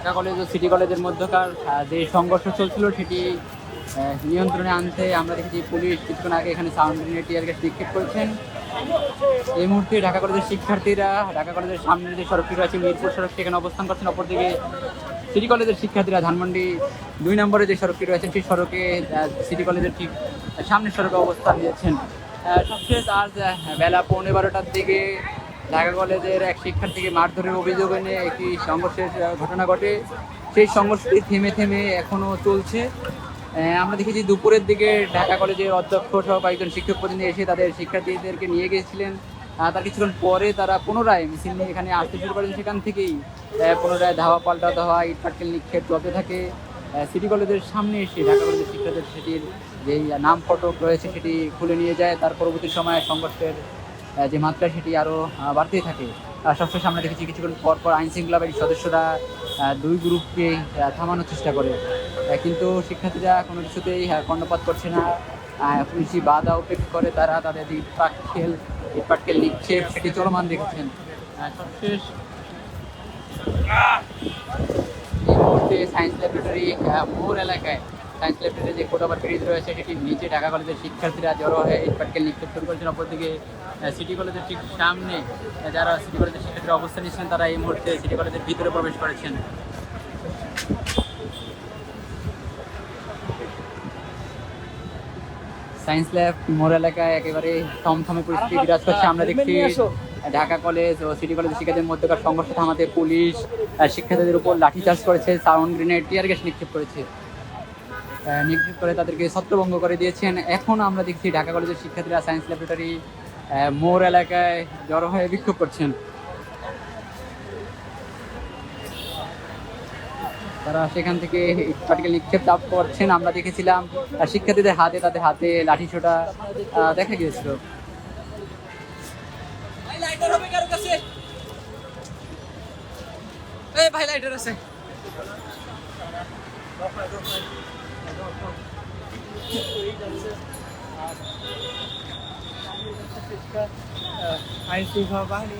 Dhaka college ও city কলেজের মধ্যকার যে সংঘর্ষ চলছিল সেটি নিয়ন্ত্রণে আনতে আমরা দেখেছি পুলিশ কিছুক্ষণ আগে এখানে সাউন্ড গ্রেনেড টিয়ার গ্যাস নিক্ষেপ করেছেন। এই মুহূর্তে ঢাকা কলেজের শিক্ষার্থীরা, ঢাকা কলেজের সামনে যে সড়কটি রয়েছে মিরপুর সড়ক সেখানে অবস্থান করছেন। অপরদিকে সিটি কলেজের শিক্ষার্থীরা ধানমন্ডি দুই নম্বরে যে সড়কটি রয়েছে, সেই সড়কে সিটি কলেজের ঠিক সামনের সড়কে অবস্থান নিয়েছেন। সবশেষ আজ বেলা পৌনে বারোটার দিকে ঢাকা কলেজের এক শিক্ষার্থীকে মারধরের অভিযোগ এনে একটি সংঘর্ষের ঘটনা ঘটে। সেই সংঘর্ষটি থেমে থেমে এখনও চলছে। আমরা দেখেছি দুপুরের দিকে ঢাকা কলেজের অধ্যক্ষ সহ কয়েকজন শিক্ষক প্রতিনিধি এসে তাদের শিক্ষার্থীদেরকে নিয়ে গিয়েছিলেন। তার কিছুক্ষণ পরে তারা পুনরায় মিছিল নিয়ে এখানে আসতে শুরু করেন। সেখান থেকেই পুনরায় ধাওয়া পাল্টা ধাওয়া ইট নিক্ষেপ চলতে থাকে। সিটি কলেজের সামনে এসে ঢাকা কলেজের শিক্ষার্থীদের সেটির যেই নাম ফটক রয়েছে সেটি খুলে নিয়ে যায়। তার পরবর্তী সময়ে সংঘর্ষের যে মাত্রা সেটি আরও বাড়তেই থাকে। সবশেষে আমরা দেখেছি কিছুক্ষণ পর পর আইন শৃঙ্খলা বাহিনীর সদস্যরা দুই গ্রুপকে থামানোর চেষ্টা করে। কিন্তু শিক্ষার্থীরা কোনো কিছুতেই কর্ণপাত করছে না। পুলিশি বাধা উপেক্ষা করে তারা তাদের ইট পাটকেল ইট পাটকেল নিক্ষেপ সেটি চলমান রেখেছেন আহ, সবশেষ এই মুহূর্তে সায়েন্স ল্যাবরেটরি মোর এলাকায় সায়েন্স ল্যাবরেটরি যে কোটাবার ব্রিজ রয়েছে সেটির নিচে ঢাকা কলেজের শিক্ষার্থীরা জড়ো হয়ে ইট পাটকেল নিক্ষেপ শুরু করেছেন। অপরদিকে সিটি কলেজের ঠিক সামনে যারা সিটি কলেজের শিক্ষার্থীরা অবস্থান নিচ্ছেন তারা এই মুহূর্তে সিটি কলেজের ভিতরে প্রবেশ করেছেন। সায়েন্স ল্যাব মোর এলাকায় একেবারে থমথমে পরিস্থিতি বিরাজ করছে। আমরা দেখছি ঢাকা কলেজ ও সিটি কলেজের শিক্ষার্থীদের মধ্যকার সংঘর্ষ থামাতে পুলিশ শিক্ষার্থীদের উপর লাঠিচার্জ করেছে সাউন্ড গ্রেনেড টিয়ার গ্যাস নিক্ষেপ করেছে। নিক্ষেপ করে তাদেরকে ছত্রভঙ্গ করে দিয়েছেন। এখন আমরা দেখছি ঢাকা কলেজের শিক্ষার্থীরা সায়েন্স ল্যাবরেটরি মোর এলাকায় জড়ো হয়ে বিক্ষোভ করছেন। তারা সেখান থেকে পার্টিকেল নিক্ষেপ লাভ করছেন। আমরা দেখেছিলাম শিক্ষার্থীদের হাতে তাদের হাতে লাঠি ছোটা দেখা গিয়েছিল। ভাই লাইটার আছে। আইন শৃঙ্খলা বাহিনী